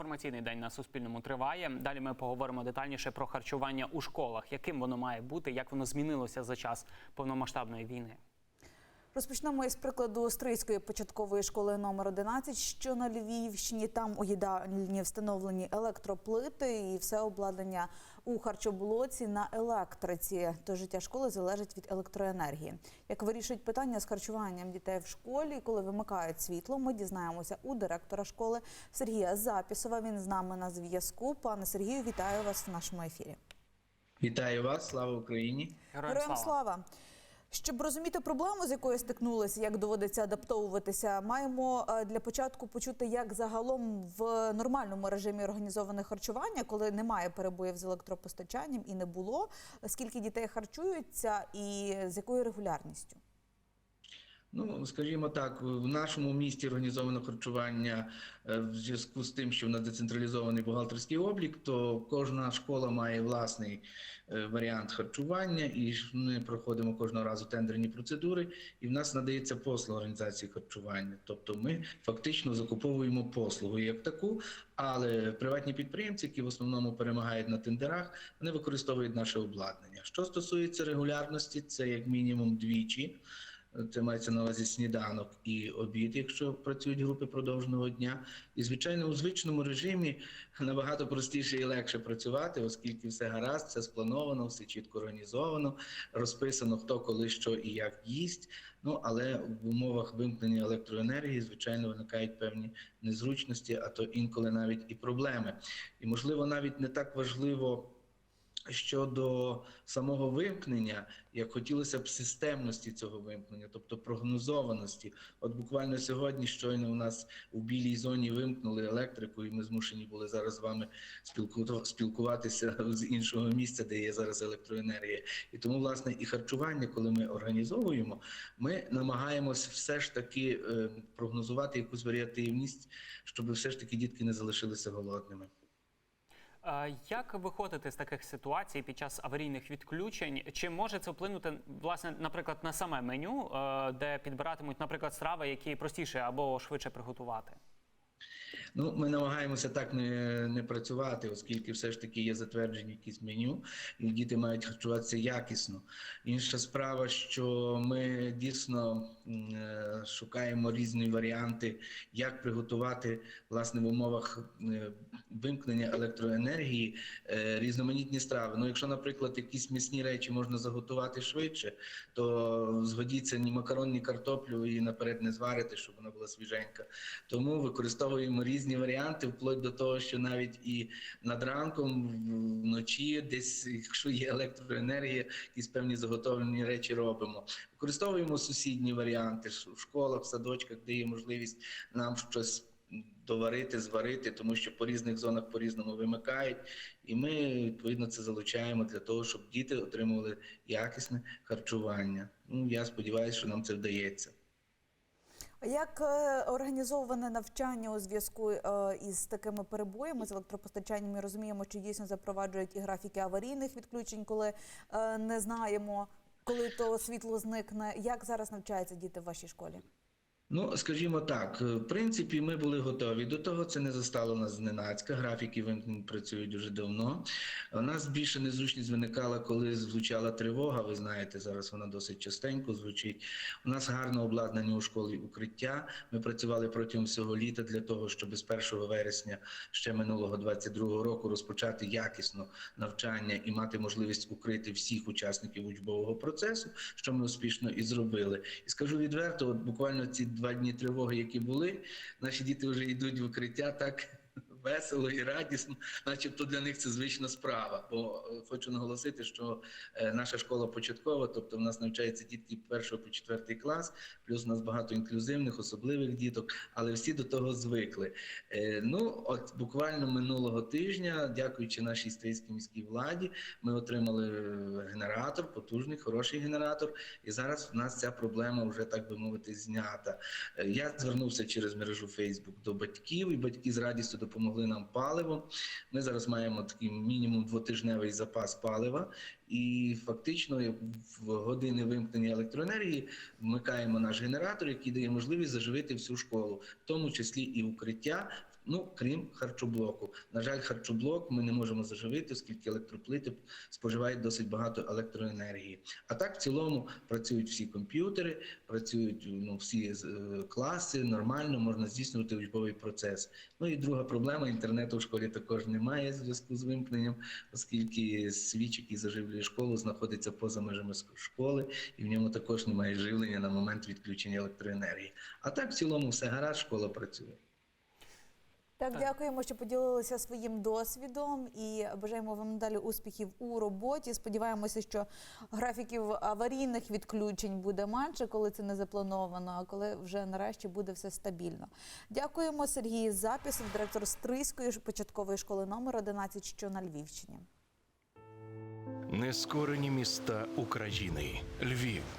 Інформаційний день на Суспільному триває. Далі ми поговоримо детальніше про харчування у школах, яким воно має бути, як воно змінилося за час повномасштабної війни. Розпочнемо із прикладу Стрийської початкової школи номер 11, що на Львівщині. Там у їдальні встановлені електроплити і все обладнання у харчоблоці на електриці. Тож життя школи залежить від електроенергії. Як вирішують питання з харчуванням дітей в школі, коли вимикають світло, ми дізнаємося у директора школи Сергія Запісова. Він з нами на зв'язку. Пане Сергію, вітаю вас в нашому ефірі. Вітаю вас, слава Україні! Героям слава. Щоб розуміти проблему, з якою стикнулися, як доводиться адаптовуватися, маємо е, для початку почути, як загалом в нормальному режимі організоване харчування, коли немає перебоїв з електропостачанням і не було, скільки дітей харчуються і з якою регулярністю. Ну, скажімо так, в нашому місті організовано харчування е, в зв'язку з тим, що в нас децентралізований бухгалтерський облік, то кожна школа має власний е, варіант харчування, і ми проходимо кожного разу тендерні процедури, і в нас надається послуга організації харчування. Тобто ми фактично закуповуємо послугу як таку, але приватні підприємці, які в основному перемагають на тендерах, вони використовують наше обладнання. Що стосується регулярності, це як мінімум двічі. Це мається на увазі сніданок і обід, якщо працюють групи продовженого дня. І звичайно, у звичному режимі набагато простіше і легше працювати, оскільки все гаразд, все сплановано, все чітко організовано, розписано хто коли що і як їсть. Ну але в умовах вимкнення електроенергії, звичайно, виникають певні незручності, а то інколи навіть і проблеми. І можливо, навіть не так важливо. Щодо самого вимкнення, як хотілося б системності цього вимкнення, тобто прогнозованості. От буквально сьогодні, щойно у нас у білій зоні вимкнули електрику, і ми змушені були зараз з вами спілку- спілкуватися з іншого місця, де є зараз електроенергія. І тому, власне, і харчування, коли ми організовуємо, ми намагаємось все ж таки е, прогнозувати якусь варіативність, щоб все ж таки дітки не залишилися голодними. Е, Як виходити з таких ситуацій під час аварійних відключень? Чи може це вплинути, власне, наприклад, на саме меню, е, де підбиратимуть, наприклад, страви, які простіше або швидше приготувати? Ну, ми намагаємося так не, не працювати, оскільки все ж таки є затверджені якісь меню, і діти мають харчуватися якісно. Інша справа, що ми дійсно е, шукаємо різні варіанти, як приготувати власне в умовах е, вимкнення електроенергії е, різноманітні страви. Ну, якщо, наприклад, якісь м'ясні речі можна заготувати швидше, то згодіться ні макарон, ні картоплю і наперед не зварити, щоб вона була свіженька. Тому використовуємо різні варіанти, вплоть до того, що навіть і над ранком вночі, десь, якщо є електроенергія, якісь певні заготовлені речі робимо. Використовуємо сусідні варіанти в школах, в садочках, де є можливість нам щось. Доварити, зварити, тому що по різних зонах по-різному вимикають, і ми відповідно це залучаємо для того, щоб діти отримували якісне харчування. Ну я сподіваюся, що нам це вдається. Як е, організоване навчання у зв'язку е, із такими перебоями з електропостачанням? Ми розуміємо, що дійсно запроваджують і графіки аварійних відключень, коли е, не знаємо, коли то світло зникне. Як зараз навчаються діти в вашій школі? Ну, скажімо так, в принципі, ми були готові до того. Це не застало нас зненацька. Графіки вимкнень працюють дуже давно. У нас більше незручність виникала, коли звучала тривога. Ви знаєте, зараз вона досить частенько звучить. У нас гарно обладнання у школі укриття. Ми працювали протягом всього літа для того, щоб з 1 вересня ще минулого 22 року розпочати якісно навчання і мати можливість укрити всіх учасників учбового процесу, що ми успішно і зробили. І скажу відверто, от буквально ці два дні тривоги, які були, наші діти вже йдуть в укриття так весело і радісно, начебто для них це звична справа. Бо е, хочу наголосити, що е, наша школа початкова, тобто в нас навчаються дітки першого по четвертий клас, плюс у нас багато інклюзивних, особливих діток, але всі до того звикли. Е, Ну, от буквально минулого тижня, дякуючи нашій стрийській міській владі, ми отримали генератор, потужний, хороший генератор. І зараз в нас ця проблема вже так би мовити знята. Я звернувся через мережу Facebook до батьків, і батьки з радістю допомогли нам паливом. Ми зараз маємо такий мінімум двотижневий запас палива, і фактично в години вимкнення електроенергії вмикаємо наш генератор, який дає можливість заживити всю школу, в тому числі і укриття. Ну, крім харчоблоку. На жаль, харчоблок ми не можемо заживити, оскільки електроплити споживають досить багато електроенергії. А так, в цілому, працюють всі комп'ютери, працюють ну, всі е, класи, нормально можна здійснювати учбовий процес. Ну і друга проблема: інтернету в школі також немає в зв'язку з вимкненням, оскільки свіч, який заживлює школу, знаходиться поза межами школи, і в ньому також немає живлення на момент відключення електроенергії. А так, в цілому, все гаразд, школа працює. Так, Так. дякуємо, що поділилися своїм досвідом і бажаємо вам далі успіхів у роботі. Сподіваємося, що графіків аварійних відключень буде менше, коли це не заплановано, а коли вже нарешті буде все стабільно. Дякуємо Сергій Запісов, директор Стрийської початкової школи номер 11, що на Львівщині. Нескорені міста України. Львів,